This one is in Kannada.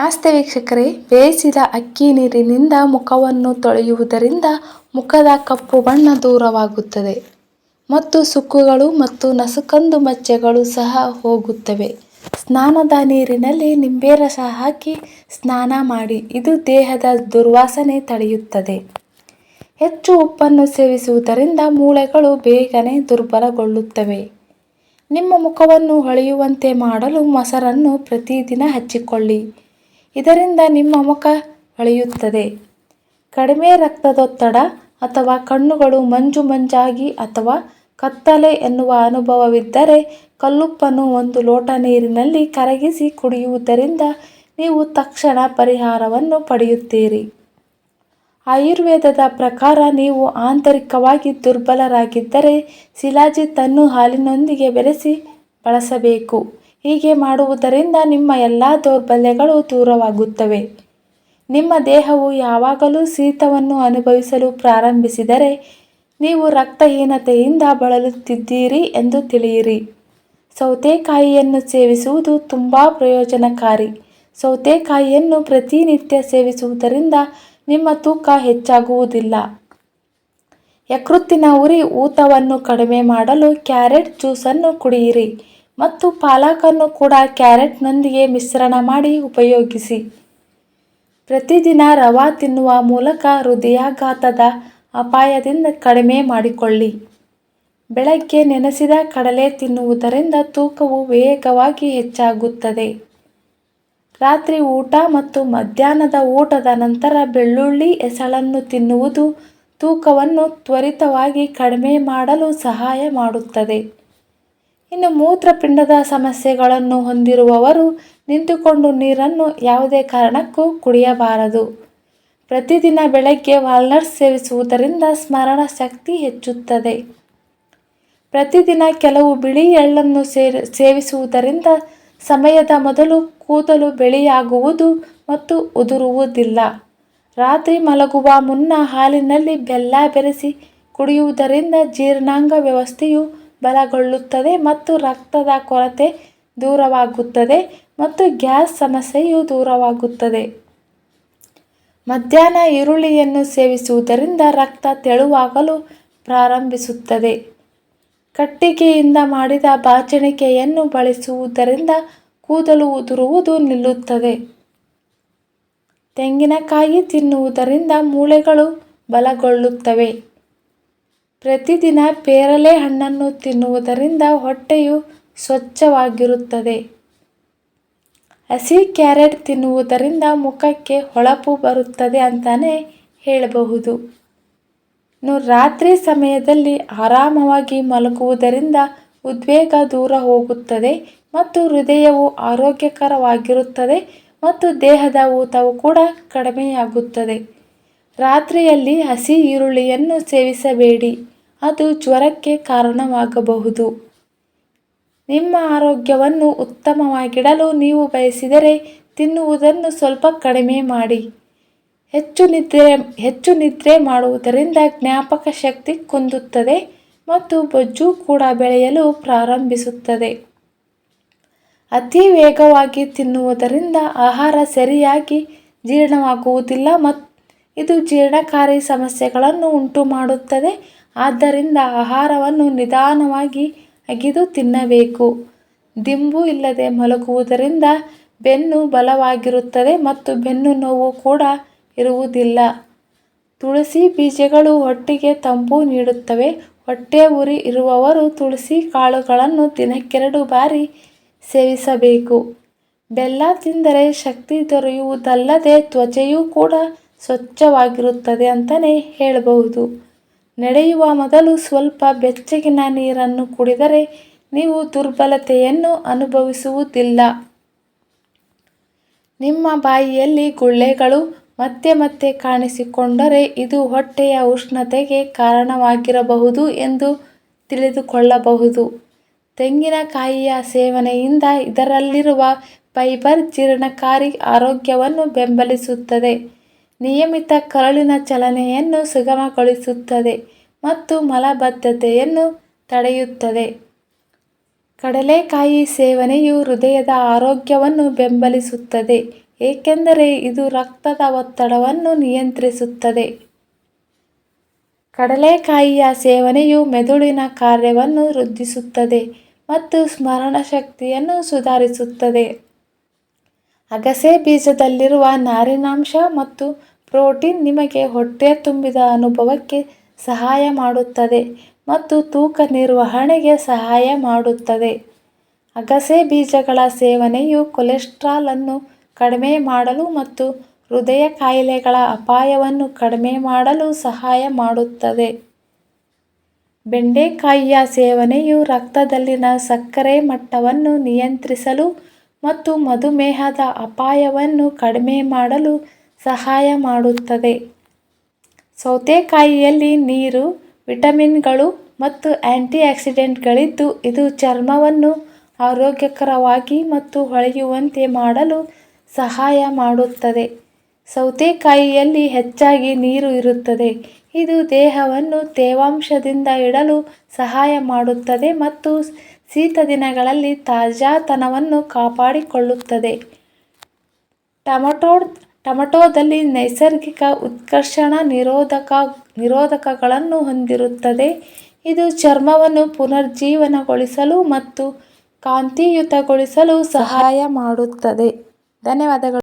ನಮಸ್ತೆ ವೀಕ್ಷಕರೇ, ಬೇಯಿಸಿದ ಅಕ್ಕಿ ನೀರಿನಿಂದ ಮುಖವನ್ನು ತೊಳೆಯುವುದರಿಂದ ಮುಖದ ಕಪ್ಪು ಬಣ್ಣ ದೂರವಾಗುತ್ತದೆ ಮತ್ತು ಸುಕ್ಕುಗಳು ಮತ್ತು ನಸುಕಂದು ಮಚ್ಚೆಗಳು ಸಹ ಹೋಗುತ್ತವೆ. ಸ್ನಾನದ ನೀರಿನಲ್ಲಿ ನಿಂಬೆ ರಸ ಹಾಕಿ ಸ್ನಾನ ಮಾಡಿ, ಇದು ದೇಹದ ದುರ್ವಾಸನೆ ತಡೆಯುತ್ತದೆ. ಹೆಚ್ಚು ಉಪ್ಪನ್ನು ಸೇವಿಸುವುದರಿಂದ ಮೂಳೆಗಳು ಬೇಗನೆ ದುರ್ಬಲಗೊಳ್ಳುತ್ತವೆ. ನಿಮ್ಮ ಮುಖವನ್ನು ಹೊಳೆಯುವಂತೆ ಮಾಡಲು ಮೊಸರನ್ನು ಪ್ರತಿದಿನ ಹಚ್ಚಿಕೊಳ್ಳಿ. ಇದರಿಂದ ನಿಮ್ಮ ಮುಖ ಹೊಳೆಯುತ್ತದೆ ಕಡಿಮೆ ರಕ್ತದೊತ್ತಡ ಅಥವಾ ಕಣ್ಣುಗಳು ಮಂಜು ಮಂಜಾಗಿ ಅಥವಾ ಕತ್ತಲೆ ಎನ್ನುವ ಅನುಭವವಿದ್ದರೆ ಕಲ್ಲುಪ್ಪನ್ನು ಒಂದು ಲೋಟ ನೀರಿನಲ್ಲಿ ಕರಗಿಸಿ ಕುಡಿಯುವುದರಿಂದ ನೀವು ತಕ್ಷಣ ಪರಿಹಾರವನ್ನು ಪಡೆಯುತ್ತೀರಿ. ಆಯುರ್ವೇದದ ಪ್ರಕಾರ ನೀವು ಆಂತರಿಕವಾಗಿ ದುರ್ಬಲರಾಗಿದ್ದರೆ ಶಿಲಾಜಿತ್ತನ್ನು ಹಾಲಿನೊಂದಿಗೆ ಬೆರೆಸಿ ಬಳಸಬೇಕು. ಹೀಗೆ ಮಾಡುವುದರಿಂದ ನಿಮ್ಮ ಎಲ್ಲ ದೌರ್ಬಲ್ಯಗಳು ದೂರವಾಗುತ್ತವೆ. ನಿಮ್ಮ ದೇಹವು ಯಾವಾಗಲೂ ಶೀತವನ್ನು ಅನುಭವಿಸಲು ಪ್ರಾರಂಭಿಸಿದರೆ ನೀವು ರಕ್ತಹೀನತೆಯಿಂದ ಬಳಲುತ್ತಿದ್ದೀರಿ ಎಂದು ತಿಳಿಯಿರಿ. ಸೌತೆಕಾಯಿಯನ್ನು ಸೇವಿಸುವುದು ತುಂಬ ಪ್ರಯೋಜನಕಾರಿ. ಸೌತೆಕಾಯಿಯನ್ನು ಪ್ರತಿನಿತ್ಯ ಸೇವಿಸುವುದರಿಂದ ನಿಮ್ಮ ತೂಕ ಹೆಚ್ಚಾಗುವುದಿಲ್ಲ. ಯಕೃತ್ತಿನ ಉರಿ ಊತವನ್ನು ಕಡಿಮೆ ಮಾಡಲು ಕ್ಯಾರೆಟ್ ಜ್ಯೂಸನ್ನು ಕುಡಿಯಿರಿ. ಮತ್ತು ಪಾಲಕನ್ನು ಕೂಡ ಕ್ಯಾರೆಟ್ನೊಂದಿಗೆ ಮಿಶ್ರಣ ಮಾಡಿ ಉಪಯೋಗಿಸಿ. ಪ್ರತಿದಿನ ರವಾ ತಿನ್ನುವ ಮೂಲಕ ಹೃದಯಾಘಾತದ ಅಪಾಯದಿಂದ ಕಡಿಮೆ ಮಾಡಿಕೊಳ್ಳಿ. ಬೆಳಗ್ಗೆ ನೆನೆಸಿದ ಕಡಲೆ ತಿನ್ನುವುದರಿಂದ ತೂಕವು ವೇಗವಾಗಿ ಹೆಚ್ಚಾಗುತ್ತದೆ. ರಾತ್ರಿ ಊಟ ಮತ್ತು ಮಧ್ಯಾಹ್ನದ ಊಟದ ನಂತರ ಬೆಳ್ಳುಳ್ಳಿ ಎಸಳನ್ನು ತಿನ್ನುವುದು ತೂಕವನ್ನು ತ್ವರಿತವಾಗಿ ಕಡಿಮೆ ಮಾಡಲು ಸಹಾಯ ಮಾಡುತ್ತದೆ. ಇನ್ನು ಮೂತ್ರಪಿಂಡದ ಸಮಸ್ಯೆಗಳನ್ನು ಹೊಂದಿರುವವರು ನಿಂತುಕೊಂಡು ನೀರನ್ನು ಯಾವುದೇ ಕಾರಣಕ್ಕೂ ಕುಡಿಯಬಾರದು. ಪ್ರತಿದಿನ ಬೆಳಗ್ಗೆ ವಾಲ್ನಟ್ಸ್ ಸೇವಿಸುವುದರಿಂದ ಸ್ಮರಣ ಶಕ್ತಿ ಹೆಚ್ಚುತ್ತದೆ. ಪ್ರತಿದಿನ ಕೆಲವು ಬಿಳಿ ಎಳ್ಳನ್ನು ಸೇರಿ ಸೇವಿಸುವುದರಿಂದ ಸಮಯದ ಮೊದಲು ಕೂದಲು ಬೆಳೆಯಾಗುವುದು ಮತ್ತು ಉದುರುವುದಿಲ್ಲ. ರಾತ್ರಿ ಮಲಗುವ ಮುನ್ನ ಹಾಲಿನಲ್ಲಿ ಬೆಲ್ಲ ಬೆರೆಸಿ ಕುಡಿಯುವುದರಿಂದ ಜೀರ್ಣಾಂಗ ವ್ಯವಸ್ಥೆಯು ಬಲಗೊಳ್ಳುತ್ತದೆ ಮತ್ತು ರಕ್ತದ ಕೊರತೆ ದೂರವಾಗುತ್ತದೆ ಮತ್ತು ಗ್ಯಾಸ್ ಸಮಸ್ಯೆಯು ದೂರವಾಗುತ್ತದೆ. ಮಧ್ಯಾಹ್ನ ಈರುಳ್ಳಿಯನ್ನು ಸೇವಿಸುವುದರಿಂದ ರಕ್ತ ತೆಳುವಾಗಲು ಪ್ರಾರಂಭಿಸುತ್ತದೆ. ಕಟ್ಟಿಗೆಯಿಂದ ಮಾಡಿದ ಬಾಚಣಿಕೆಯನ್ನು ಬಳಸುವುದರಿಂದ ಕೂದಲು ಉದುರುವುದು ನಿಲ್ಲುತ್ತದೆ. ತೆಂಗಿನಕಾಯಿ ತಿನ್ನುವುದರಿಂದ ಮೂಳೆಗಳು ಬಲಗೊಳ್ಳುತ್ತವೆ. ಪ್ರತಿದಿನ ಪೇರಲೆ ಹಣ್ಣನ್ನು ತಿನ್ನುವುದರಿಂದ ಹೊಟ್ಟೆಯು ಸ್ವಚ್ಛವಾಗಿರುತ್ತದೆ. ಹಸಿ ಕ್ಯಾರೆಟ್ ತಿನ್ನುವುದರಿಂದ ಮುಖಕ್ಕೆ ಹೊಳಪು ಬರುತ್ತದೆ ಅಂತಲೇ ಹೇಳಬಹುದು. ಇನ್ನು ರಾತ್ರಿ ಸಮಯದಲ್ಲಿ ಆರಾಮವಾಗಿ ಮಲಗುವುದರಿಂದ ಉದ್ವೇಗ ದೂರ ಹೋಗುತ್ತದೆ ಮತ್ತು ಹೃದಯವು ಆರೋಗ್ಯಕರವಾಗಿರುತ್ತದೆ ಮತ್ತು ದೇಹದ ಊತವು ಕೂಡ ಕಡಿಮೆಯಾಗುತ್ತದೆ. ರಾತ್ರಿಯಲ್ಲಿ ಹಸಿ ಈರುಳ್ಳಿಯನ್ನು ಸೇವಿಸಬೇಡಿ. ಅದು ಜ್ವರಕ್ಕೆ ಕಾರಣವಾಗಬಹುದು. ನಿಮ್ಮ ಆರೋಗ್ಯವನ್ನು ಉತ್ತಮವಾಗಿಡಲು ನೀವು ಬಯಸಿದರೆ ತಿನ್ನುವುದನ್ನು ಸ್ವಲ್ಪ ಕಡಿಮೆ ಮಾಡಿ. ಹೆಚ್ಚು ನಿದ್ರೆ ಹೆಚ್ಚು ನಿದ್ರೆ ಮಾಡುವುದರಿಂದ ಜ್ಞಾಪಕ ಶಕ್ತಿ ಕುಂದುತ್ತದೆ ಮತ್ತು ಬೊಜ್ಜು ಕೂಡ ಬೆಳೆಯಲು ಪ್ರಾರಂಭಿಸುತ್ತದೆ. ಅತಿ ವೇಗವಾಗಿ ತಿನ್ನುವುದರಿಂದ ಆಹಾರ ಸರಿಯಾಗಿ ಜೀರ್ಣವಾಗುವುದಿಲ್ಲ ಮತ್ತು ಇದು ಜೀರ್ಣಕಾರಿ ಸಮಸ್ಯೆಗಳನ್ನು ಉಂಟು ಮಾಡುತ್ತದೆ ಆದ್ದರಿಂದ ಆಹಾರವನ್ನು ನಿಧಾನವಾಗಿ ಅಗಿದು ತಿನ್ನಬೇಕು. ದಿಂಬು ಇಲ್ಲದೆ ಮಲಗುವುದರಿಂದ ಬೆನ್ನು ಬಲವಾಗಿರುತ್ತದೆ ಮತ್ತು ಬೆನ್ನು ನೋವು ಕೂಡ ಇರುವುದಿಲ್ಲ. ತುಳಸಿ ಬೀಜಗಳು ಹೊಟ್ಟೆಗೆ ತಂಪು ನೀಡುತ್ತವೆ. ಹೊಟ್ಟೆ ಉರಿ ಇರುವವರು ತುಳಸಿ ಕಾಳುಗಳನ್ನು ದಿನಕ್ಕೆರಡು ಬಾರಿ ಸೇವಿಸಬೇಕು. ಬೆಲ್ಲ ತಿಂದರೆ ಶಕ್ತಿ ದೊರೆಯುವುದಲ್ಲದೆ ತ್ವಚೆಯೂ ಕೂಡ ಸ್ವಚ್ಛವಾಗಿರುತ್ತದೆ ಅಂತಲೇ ಹೇಳಬಹುದು. ನಡೆಯುವ ಮೊದಲು ಸ್ವಲ್ಪ ಬೆಚ್ಚಗಿನ ನೀರನ್ನು ಕುಡಿದರೆ ನೀವು ದುರ್ಬಲತೆಯನ್ನು ಅನುಭವಿಸುವುದಿಲ್ಲ. ನಿಮ್ಮ ಬಾಯಿಯಲ್ಲಿ ಗುಳ್ಳೆಗಳು ಮತ್ತೆ ಮತ್ತೆ ಕಾಣಿಸಿಕೊಂಡರೆ ಇದು ಹೊಟ್ಟೆಯ ಉಷ್ಣತೆಗೆ ಕಾರಣವಾಗಿರಬಹುದು ಎಂದು ತಿಳಿದುಕೊಳ್ಳಬಹುದು. ತೆಂಗಿನಕಾಯಿಯ ಸೇವನೆಯಿಂದ ಇದರಲ್ಲಿರುವ ಫೈಬರ್ ಜೀರ್ಣಕಾರಿ ಆರೋಗ್ಯವನ್ನು ಬೆಂಬಲಿಸುತ್ತದೆ. ನಿಯಮಿತ ಕರುಳಿನ ಚಲನೆಯನ್ನು ಸುಗಮಗೊಳಿಸುತ್ತದೆ ಮತ್ತು ಮಲಬದ್ಧತೆಯನ್ನು ತಡೆಯುತ್ತದೆ ಕಡಲೆಕಾಯಿ ಸೇವನೆಯು ಹೃದಯದ ಆರೋಗ್ಯವನ್ನು ಬೆಂಬಲಿಸುತ್ತದೆ, ಏಕೆಂದರೆ ಇದು ರಕ್ತದ ಒತ್ತಡವನ್ನು ನಿಯಂತ್ರಿಸುತ್ತದೆ. ಕಡಲೆಕಾಯಿಯ ಸೇವನೆಯು ಮೆದುಳಿನ ಕಾರ್ಯವನ್ನು ವೃದ್ಧಿಸುತ್ತದೆ ಮತ್ತು ಸ್ಮರಣ ಶಕ್ತಿಯನ್ನು ಸುಧಾರಿಸುತ್ತದೆ. ಅಗಸೆ ಬೀಜದಲ್ಲಿರುವ ನಾರಿನಾಂಶ ಮತ್ತು ಪ್ರೋಟೀನ್ ನಿಮಗೆ ಹೊಟ್ಟೆ ತುಂಬಿದ ಅನುಭವಕ್ಕೆ ಸಹಾಯ ಮಾಡುತ್ತದೆ ಮತ್ತು ತೂಕ ನಿರ್ವಹಣೆಗೆ ಸಹಾಯ ಮಾಡುತ್ತದೆ. ಅಗಸೆ ಬೀಜಗಳ ಸೇವನೆಯು ಕೊಲೆಸ್ಟ್ರಾಲ್ ಅನ್ನು ಕಡಿಮೆ ಮಾಡಲು ಮತ್ತು ಹೃದಯ ಕಾಯಿಲೆಗಳ ಅಪಾಯವನ್ನು ಕಡಿಮೆ ಮಾಡಲು ಸಹಾಯ ಮಾಡುತ್ತದೆ. ಬೆಂಡೆಕಾಯಿಯ ಸೇವನೆಯು ರಕ್ತದಲ್ಲಿನ ಸಕ್ಕರೆ ಮಟ್ಟವನ್ನು ನಿಯಂತ್ರಿಸಲು ಮತ್ತು ಮಧುಮೇಹದ ಅಪಾಯವನ್ನು ಕಡಿಮೆ ಮಾಡಲು ಸಹಾಯ ಮಾಡುತ್ತದೆ. ಸೌತೆಕಾಯಿಯಲ್ಲಿ ನೀರು, ವಿಟಮಿನ್ಗಳು ಮತ್ತು ಆ್ಯಂಟಿಆಕ್ಸಿಡೆಂಟ್ಗಳಿದ್ದು ಇದು ಚರ್ಮವನ್ನು ಆರೋಗ್ಯಕರವಾಗಿ ಮತ್ತು ಹೊಳೆಯುವಂತೆ ಮಾಡಲು ಸಹಾಯ ಮಾಡುತ್ತದೆ. ಸೌತೆಕಾಯಿಯಲ್ಲಿ ಹೆಚ್ಚಾಗಿ ನೀರು ಇರುತ್ತದೆ, ಇದು ದೇಹವನ್ನು ತೇವಾಂಶದಿಂದ ಇಡಲು ಸಹಾಯ ಮಾಡುತ್ತದೆ ಮತ್ತು ಶೀತ ದಿನಗಳಲ್ಲಿ ತಾಜಾತನವನ್ನು ಕಾಪಾಡಿಕೊಳ್ಳುತ್ತದೆ. ಟೊಮೆಟೊದಲ್ಲಿ ನೈಸರ್ಗಿಕ ಉತ್ಕರ್ಷಣ ನಿರೋಧಕ ನಿರೋಧಕಗಳನ್ನು ಹೊಂದಿರುತ್ತದೆ, ಇದು ಚರ್ಮವನ್ನು ಪುನರ್ಜೀವನಗೊಳಿಸಲು ಮತ್ತು ಕಾಂತಿಯುತಗೊಳಿಸಲು ಸಹಾಯ ಮಾಡುತ್ತದೆ. ಧನ್ಯವಾದಗಳು